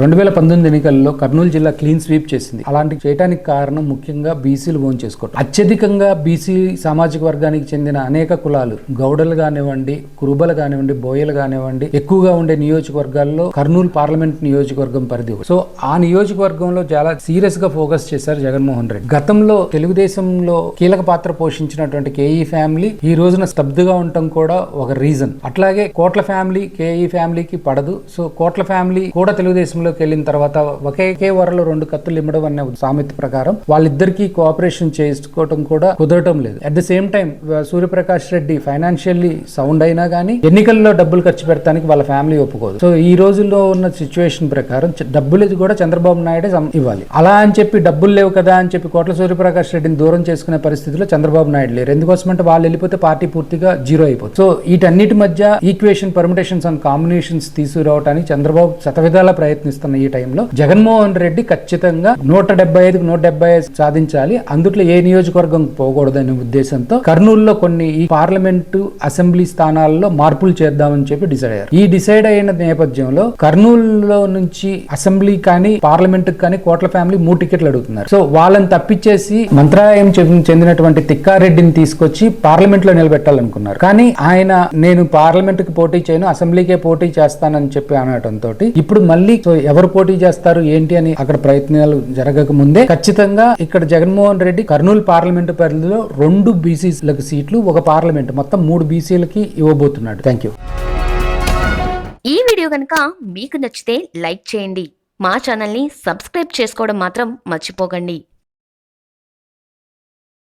రెండు వేల పంతొమ్మిది ఎన్నికల్లో కర్నూలు జిల్లా క్లీన్ స్వీప్ చేసింది. అలాంటి చేయడానికి కారణం ముఖ్యంగా బీసీలు ఓన్ చేసుకోవడం అత్యధికంగా బీసీ సామాజిక వర్గానికి చెందిన అనేక కులాలు గౌడలు కానివ్వండి కురుబలు కానివ్వండి బోయలు కానివ్వండి ఎక్కువగా ఉండే నియోజకవర్గాల్లో కర్నూలు పార్లమెంట్ నియోజకవర్గం పరిధి సో ఆ నియోజకవర్గంలో చాలా సీరియస్గా ఫోకస్ చేశారు జగన్మోహన్ రెడ్డి. గతంలో తెలుగుదేశంలో కీలక పాత్ర పోషించినటువంటి కేఈ ఫ్యామిలీ ఈ రోజున స్తబ్దుగా ఉండటం కూడా ఒక రీజన్. అట్లాగే కోట్ల ఫ్యామిలీ కేఈ ఫ్యామిలీకి పడదు. సో కోట్ల ఫ్యామిలీ కూడా తెలుగుదేశంలో తెలుగుదేశంలోకి వెళ్ళిన తర్వాత ఒకే వరలో రెండు కత్తులు ఇమ్మడం అనే సామెత ప్రకారం వాళ్ళిద్దరికీ కోఆపరేషన్ చేసుకోవటం కూడా కుదరటం లేదు. At the same time Suryaprakash Reddy financially sound అయినా కానీ ఎన్నికల్లో డబ్బులు ఖర్చు పెట్టడానికి వాళ్ళ ఫ్యామిలీ ఒప్పుకోదు. సో ఈ రోజుల్లో ఉన్న సిచ్యువేషన్ ప్రకారం డబ్బులు కూడా చంద్రబాబు నాయుడే ఇవ్వాలి. అలా అని చెప్పి డబ్బులు లేవు కదా అని చెప్పి కోట్ల సూర్యప్రకాష్ రెడ్డిని దూరం చేసుకునే పరిస్థితిలో చంద్రబాబు నాయుడు లేరు. ఎందుకోసమంటే వాళ్ళు వెళ్ళిపోతే పార్టీ పూర్తిగా జీరో అయిపోతుంది. సో వీటన్నిటి మధ్య ఈక్వేషన్ పర్మిటేషన్స్ అండ్ కాంబినేషన్స్ తీసుకురావడానికి చంద్రబాబు శతవిధాలా ప్రయత్నిస్తున్న ఈ టైంలో జగన్మోహన్ రెడ్డి ఖచ్చితంగా నూట డెబ్బై ఐదుకు నూట డెబ్బై ఐదు సాధించాలి. అందుట్లో ఏ నియోజకవర్గం పోకూడదనే ఉద్దేశంతో కర్నూలులో కొన్ని ఈ పార్లమెంటు అసెంబ్లీ స్థానాల్లో మార్పులు చేద్దామని చెప్పి డిసైడ్ అయ్యారు. ఈ డిసైడ్ అయిన నేపథ్యంలో కర్నూలులో నుంచి అసెంబ్లీ కానీ పార్లమెంట్ కానీ కోట్ల ఫ్యామిలీ మూడు టికెట్లు అడుగుతున్నారు. సో వాళ్ళని తప్పించేసి మంత్రాలయం చెందినటువంటి తిక్కారెడ్డిని తీసుకొచ్చి పార్లమెంట్లో నిలబెట్టాలనుకున్నారు. కానీ ఆయన నేను పార్లమెంట్కి పోటీ చేయను అసెంబ్లీకే పోటీ చేస్తానని చెప్పి అనడంతో ఇప్పుడు మళ్ళీ సో ఎవరు పోటీ చేస్తారు ఏంటి అని అక్కడ ప్రయత్నాలు జరగక ముందే ఖచ్చితంగా ఇక్కడ జగన్మోహన్ రెడ్డి కర్నూలు పార్లమెంటు పరిధిలో రెండు బీసీలకు సీట్లు ఒక పార్లమెంట్. మొత్తం మూడు బీసీలకి ఇవ్వబోతున్నాడు. థ్యాంక్ యూ ఈ వీడియో కనుక మీకు నచ్చితే లైక్ చేయండి. మా ఛానల్ని సబ్స్క్రైబ్ చేసుకోవడం మాత్రం మర్చిపోకండి.